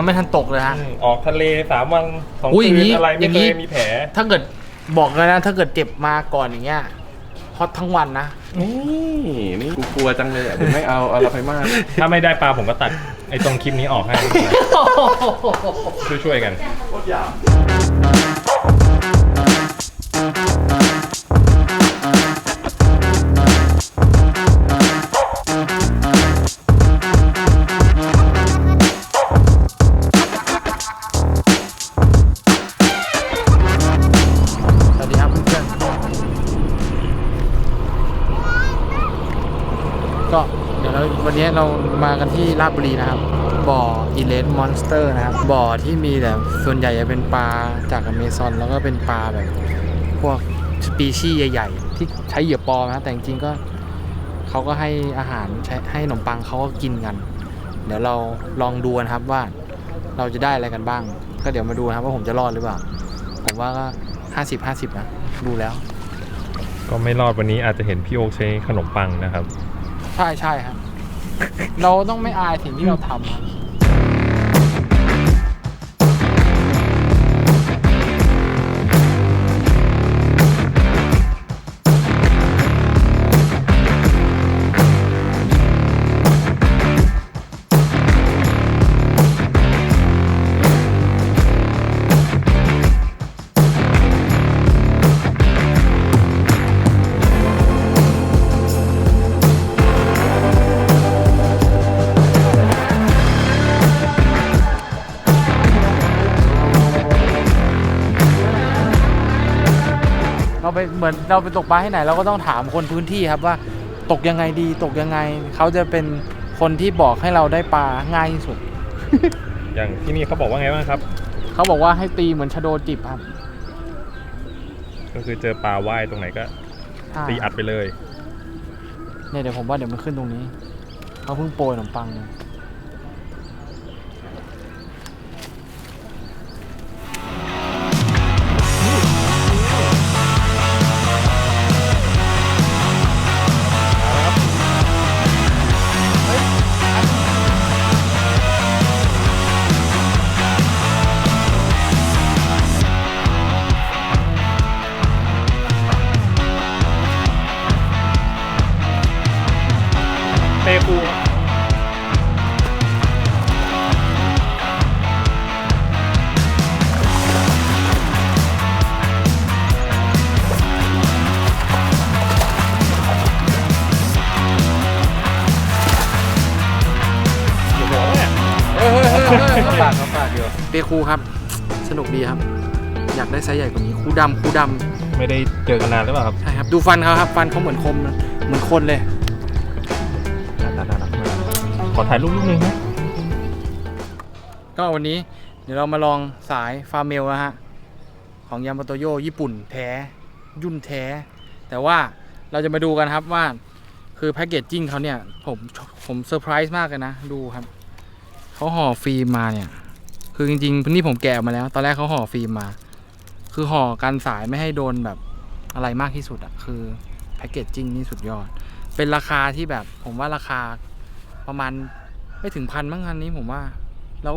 ยังไม่ทันตกเลยฮะ อืมออกทะเลสามวันสองอุ้ยอย่างคืนี้นอะไรอไม่ย่างเคนี้ ยมีแผลถ้าเกิดบอกเลยนะ ถ้าเกิดเจ็บมาก่อนอย่างเงี้ยฮอตทั้งวันนะ นี่นี่กูกลัวจังเลยอะผมไม่เอาเอาเราไปมาก ถ้าไม่ได้ปลาผมก็ตัดไอ้ตรงคลิปนี้ออกให้ ช่วยช่วยๆกันส มากันที่ราชบุรีนะครับ บ่ออิเลนมอนสเตอร์นะครับ บ่อที่มีแต่ส่วนใหญ่จะเป็นปลาจากอเมซอนแล้วก็เป็นปลาแบบ พวกสปีชีส์ใหญ่ ๆ ที่ใช้เหยื่อปลอมนะแต่จริงๆก็เขาก็ให้อาหารใช้ให้ขนมปังเขาก็กินกัน เดี๋ยวเราลองดูนะครับว่าเราจะได้อะไรกันบ้าง ก็เดี๋ยวมาดูนะครับว่าผมจะรอดหรือเปล่า ผมว่าก็ห้าสิบห้าสิบนะ ดูแล้ว ก็ไม่รอดวันนี้อาจจะเห็นพี่โอ๊คใช้ขนมปังนะครับ ใช่ใช่ครับ เราต้องไม่อายสิ่งที่เราทำ อนเราไปตกปลาที่ไหนเราก็ต้องถามคนพื้นที่ครับว่าตกยังไงดีตกยังไง เขาจะเป็นคนที่บอกให้เราได้ปลาง่ายที่สุด อย่างที่นี่เขาบอกว่าไงบ้างครับ เขาบอกว่าให้ตีเหมือนชะโดจิบครับก็คือเจอปลาว่ายตรงไหนก็ใช่ตีอัดไปเลย เนี่ยเดี๋ยวผมว่าเดี๋ยวมันขึ้นตรงนี้ เขาเพิ่งโปรยขนมปัง เฮ้ยเฮ้ยเฮ้ยเขาปากเขาปากอยู่เปคูครับ สนุกดีครับ อยากได้ไซส์ใหญ่กว่านี้ คูดำคูดไม่ได้เจอกันนานหรือเปล่าครับำใช่ครับ ดูฟันเขาครับ ฟันเขาเหมือนคมนะเหมือนคนเลยขอถ่ายรูปรูปหนึงนะก็วันนี้เดี๋ยวเรามาลองสายฟาร์เมลนะฮะ ของยามาโตโยญี่ปุ่นแท้ ยุ่นแท้ แต่ว่าเราจะมาดูกันครับว่า คือแพ็กเกจจิ้งเขาเนี่ย ผมผมเซอร์ไพรส์มากเลยนะ ดูครับ เขาห่อฟิล์มมาเนี่ย คือจริงๆนี่ผมแกะมาแล้ว ตอนแรกเขาห่อฟิล์มมา คือห่อกันสายไม่ให้โดนแบบอะไรมากที่สุดอะคือแพ็กเกจจิ้งนี่สุดยอด เป็นราคาที่แบบผมว่าราคาประมาณไม่ถึงพันมั้งอันนี้ผมว่า แล้ว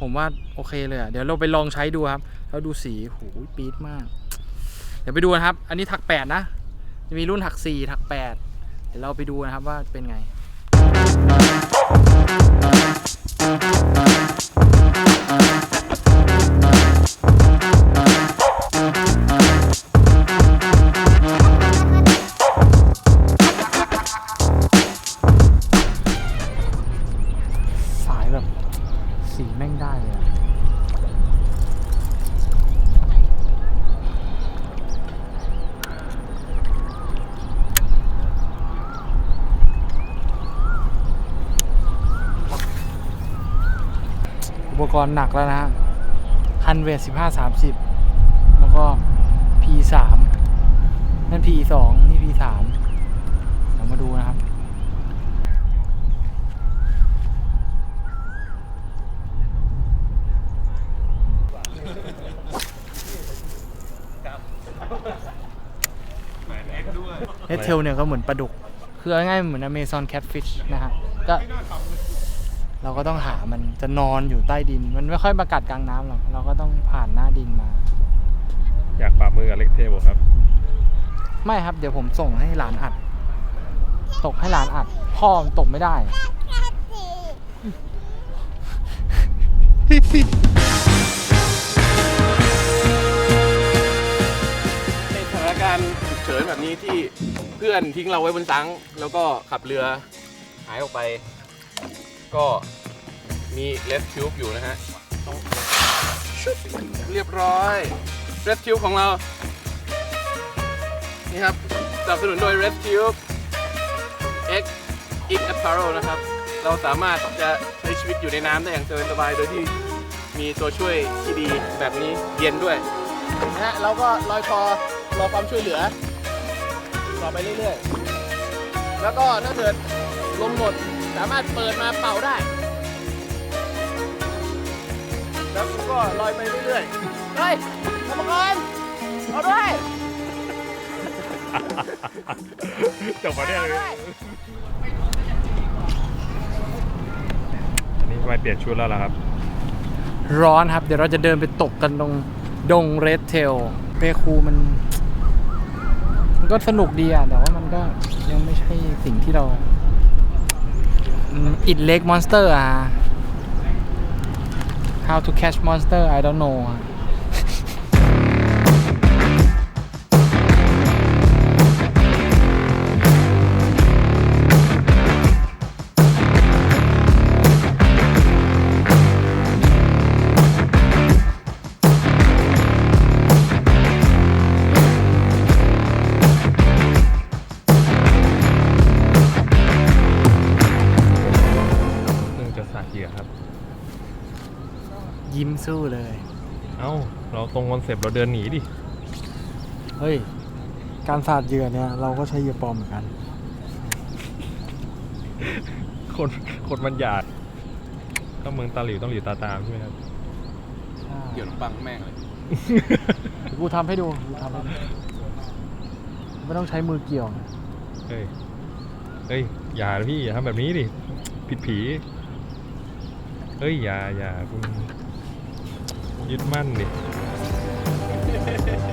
ผมว่าโอเคเลยอะเดี๋ยวเราไปลองใช้ดูครับ แล้วดูสีโหปี๊ดมาก เดี๋ยวไปดูนะครับ อันนี้ถักแปดนะจะมีรุ่นถักสี่ถักแปดเดี๋ยวเราไปดูนะครับว่าเป็นไง ปกรณ์หนักแล้วนะฮะฮันเวทสิบห้าสามสิบแล้วก็ P สามนั่น P สองนี่ P สามเดี๋ยวมาดูนะครับเนทเทลเนี่ยก็เหมือนปลาดุก คือเอาง่ายๆเหมือนอเมซอนแคทฟิชนะฮะก็ เราก็ต้องหามันจะนอนอยู่ใต้ดิน มันไม่ค่อยมากัดกลางน้ำหรอกเราก็ต้องผ่านหน้าดินมา อยากปราบมือกับเล็กเทลครับ ไม่ครับเดี๋ยวผมส่งให้หลานอัด ตกให้หลานอัด พ่อมันตกไม่ได้ ในสถานการณ์ฉุกเฉินแบบนี้ที่เพื่อนทิ้งเราไว้บนซังแล้วก็ขับเรือหายออกไป ก็มีเลสทิวบอยู่นะฮะ เรียบร้อยเลสทิวของเรา นี่ครับสนับสนุนโดย Red Tube X X Apparel นะครับ เราสามารถจะใช้ชีวิตอยู่ในน้ำได้อย่างสบายๆโดยที่มีตัวช่วยที่ดีแบบนี้เย็นด้วยนะฮะเราก็ลอยคอรอความช่วยเหลือรอไปเรื่อยๆ แล้วก็ถ้าเกิดลมหมด สามารถเปิดมาเป่าได้ แล้วก็ลอยไปเรื่อยๆ เฮ้ยกรรมกรเอาด้วย จบมาได้เลยอันนี้ไปเปลี่ยนชุดแล้วเหรอครับ ร้อนครับ เดี๋ยวเราจะเดินไปตกกันตรงดงเรดเทลเปคูมัน มันก็สนุกดีอะแต่ว่ามันก็ยังไม่ใช่สิ่งที่เรา อิดเล็กมอนสเตอร์อะ how to catch monster I don't know อนเซปต์เราเดินหนีดิ เฮ้ย การสาดเหยื่อเนี่ย เราก็ใช้เหยื่อปลอมเหมือนกัน คนคนมันหยาดถ้าเมืองตาหลิวต้องหลิวตาตามใช่ไหมครับ เกี่ยวขนมปังแม่งเลย กูทำให้ดู กูทำให้ดู ไม่ต้องใช้มือเกี่ยวนะเฮ้ย เฮ้ย อย่านะพี่อย่าทำแบบนี้ดิ ผิดผี เฮ้ย อย่าอย่าคุณยึดมั่นดิ Yeah.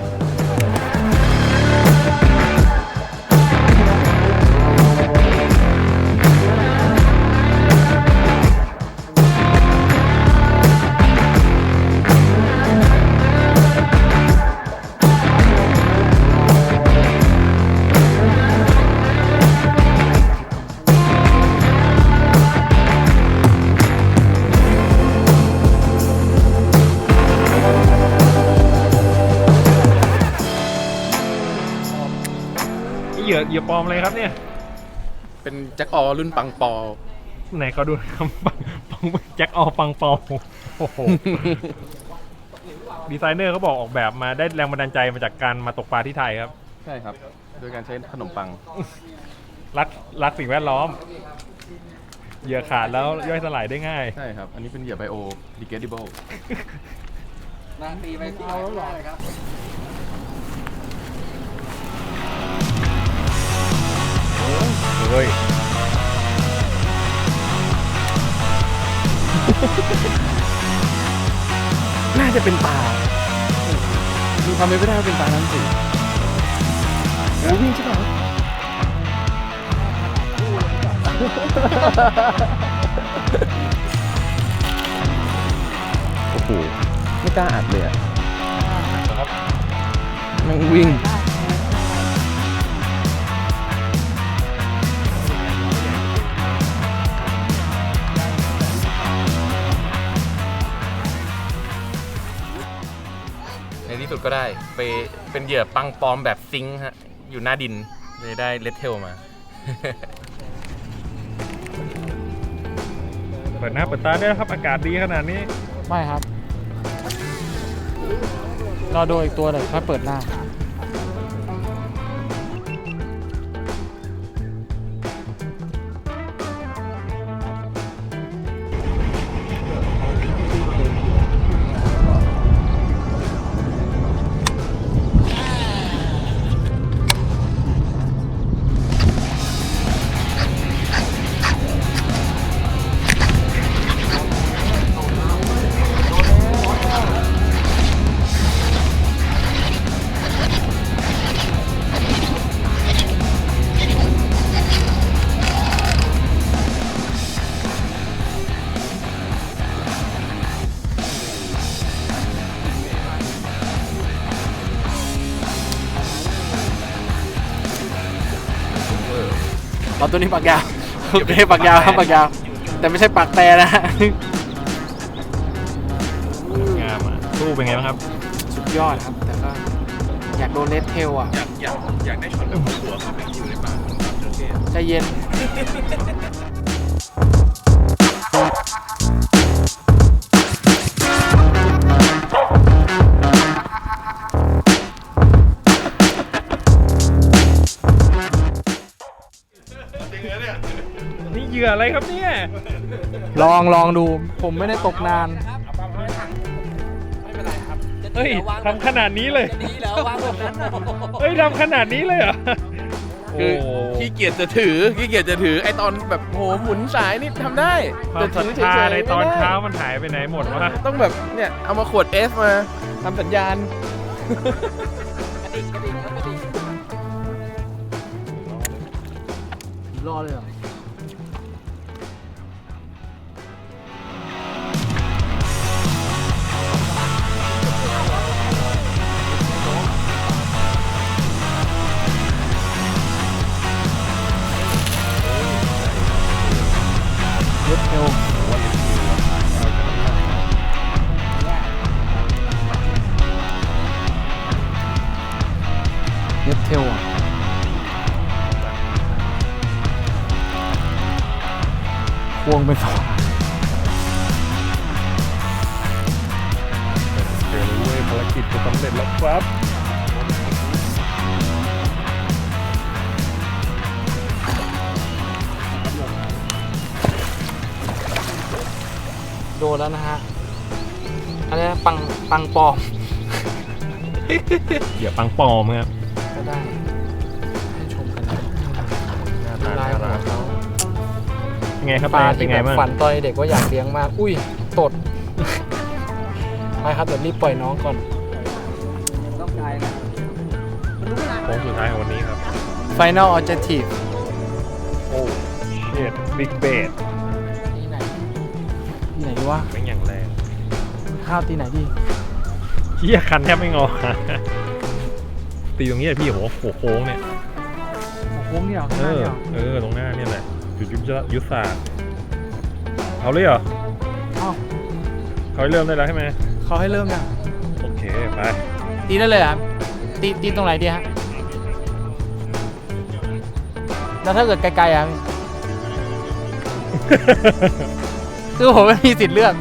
เหยื่อเหยื่อปลอมเลยครับเนี่ย เป็นแจ็คออรุ่นปังปอ ไหนเขาดูคำปังปังแจ็คออปังปอโอ้โหดีไซเนอร์เขาบอกออกแบบมาได้แรงบันดาลใจมาจากการมาตกปลาที่ไทยครับ ใช่ครับ โดยการใช้ขนมปัง รักรักสิ่งแวดล้อม เหยื่อขาดแล้วย่อยสลายได้ง่าย ใช่ครับ อันนี้เป็นเหยื่อไบโอดีเกดิเบิลเฮ้ยน่าจะเป็นปลามีความเป็นไปได้ว่าเป็นปลาน้ำจืดโอ้วิ่งใช่ไหมโอ้โหไม่กล้าอัดเลยอะแม่งวิ่ง ดก็ได้ ไปเป็นเหยื่อปังปลอมแบบซิงค์ฮะ อยู่หน้าดินเลยได้เลดเทลมา เปิดหน้าเปิดตาได้ครับอากาศดีขนาดนี้ ไม่ครับ รอดูอีกตัวหน่อยค่อยเปิดหน้า อ๋อตัวนี้ปากยาวโอเคปากยาวครับปากยาว แต่ไม่ใช่ปากแต่นะฮะงามอะตู้เป็นไงบ้างครับ สุดยอดครับ แต่ก็อยากโดนเลดเทลอะ อยากอยากอยากได้ช็อตแบบหัวเขาแบบอยู่ในปากของจระเข้ใจเย็นนี่ ลองลองดู ผมไม่ได้ตกนานเฮ้ยทำขนาดนี้เลยดีแล้ววางแบบนั้นน่ะเฮ้ยทำขนาดนี้เลยเหรอคือโอ้ขี้เกียจจะถือขี้เกียจจะถือไอตอนแบบโหหมุนสายนี่ทำได้ความศรัทแต่ธาถืฉยๆในตอนไม่ได้เช้ามันหายไปไหนหมดวะต้องแบบเนี่ยเอามาขวดเอสมาทำสัญญาณ กระดิกกระดิกครับกระดิกรอเลยเหรอ ควงเป็นสองเดี๋ยวรู้เว้ยภารกิจจะสำเร็จแล้วครับโดนแล้วนะฮะอันนี้ปังปังปลอมเหยื่อปังปลอมครับก็ได้ ไงครับปลาเป็ที่นแบไงบบ้างฝันตอนเด็กว่าอยากเลี้ยงมาก อุ้ย ตด ไปครับเดี๋ยวรีบปล่อยน้องก่อนต้องกายนะมันรู้เวลาโค้งสุดท้ายของวันนี้ครับ Final Objective โอ้เบ็ดบิ๊กเบดที่ไหนที่ไหนดีวะเป็นอย่างแรงข้าวที่ไหนดีเฮียคันแทบไม่งอ ตีตรงนี้อะพี่หัวหัวโค้งเนี่ยโค้งเนี่ยเหรอเอข้างหน้าอ เนี่ยเหรอเออ ตรงหน้าเนี่ยแหละ จุดยุทธยุทธศาสตร์เอาเลยเหรอเอ้าเขาให้เริ่มได้แล้วใช่ไหมเขาให้เริ่มนะโอเคไปตีได้เลยเหรอครับตีตีตรงไหนดีฮะแล้วถ้าเกิดไกลๆอะ คือผมไม่มีสิทธิ์เลือก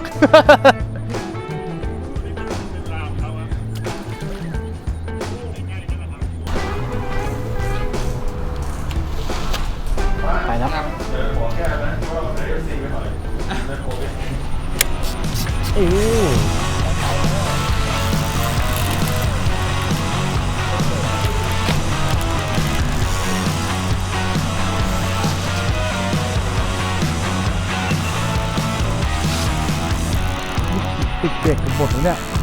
โอ้ติดเด็กหมดเลยเนี่ย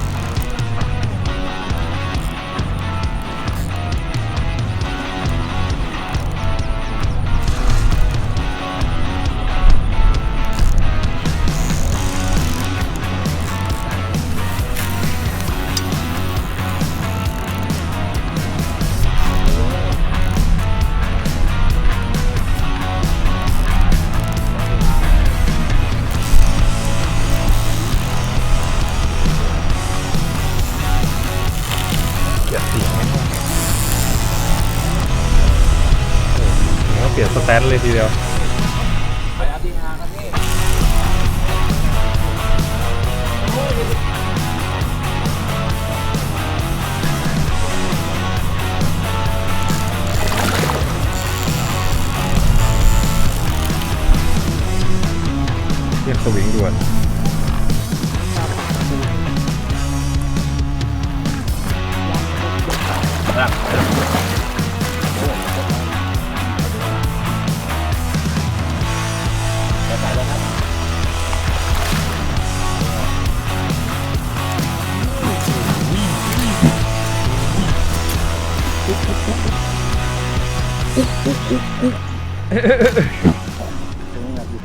เปลี่ยนสแตนเลยทีเดียวไปอาดีนาครับพี่เรียกสวิงด่วน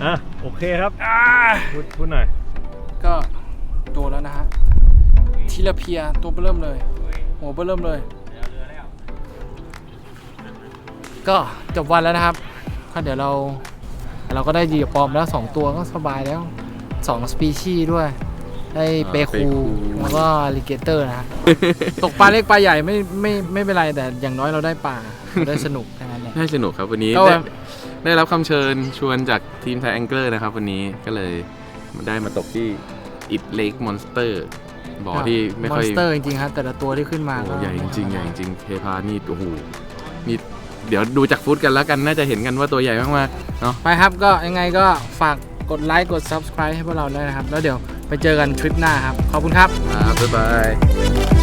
อะโอเคครับอ่าพูดพูดหน่อย ก็โดนแล้วนะฮะทีละเพียตัวเบิ่มเลย หัวเบิ่มเลย ก็จบวันแล้วนะครับก็เดี๋ยวเราเราก็ได้เหยื่อปลอมแล้วสองตัวก็สบายแล้วสองสปีชีส์ด้วย ได้เปอ่าคูเปคู แล้วก็ลิเกเตอร์นะฮะตกปลาเล็กปลาใหญ่ไม่ไม่ไม่เป็นไรแต่อย่างน้อยเราได้ปลาเราได้สนุกแค่นั้นเองน่าสนุกครับวันนี้ก็ ได้ได้รับคำเชิญชวนจากทีมไทยแองเกิลนะครับ วันนี้ก็เลยได้มาตกที่อิดเล e มอนสเตอร์บ่อที่ไม่มอค่อนยสเตอร์จริงๆครับแต่ละตัวที่ขึ้นมาโอ้ก็ใหญ่จริงๆใหญ่จริงๆเทพานี่โอ้โหนี่เดี๋ยวดูจากฟุตกันแล้วกันน่าจะเห็นกันว่าตัวใหญ่มากๆเนาะ ไปครับก็ยังไงก็ฝากกดไลค์กด subscribe ให้พวกเราด้วยนะครับ แล้วเดี๋ยวไปเจอกันทริปหน้าครับ ขอบคุณครับ ครับบ๊ายบาย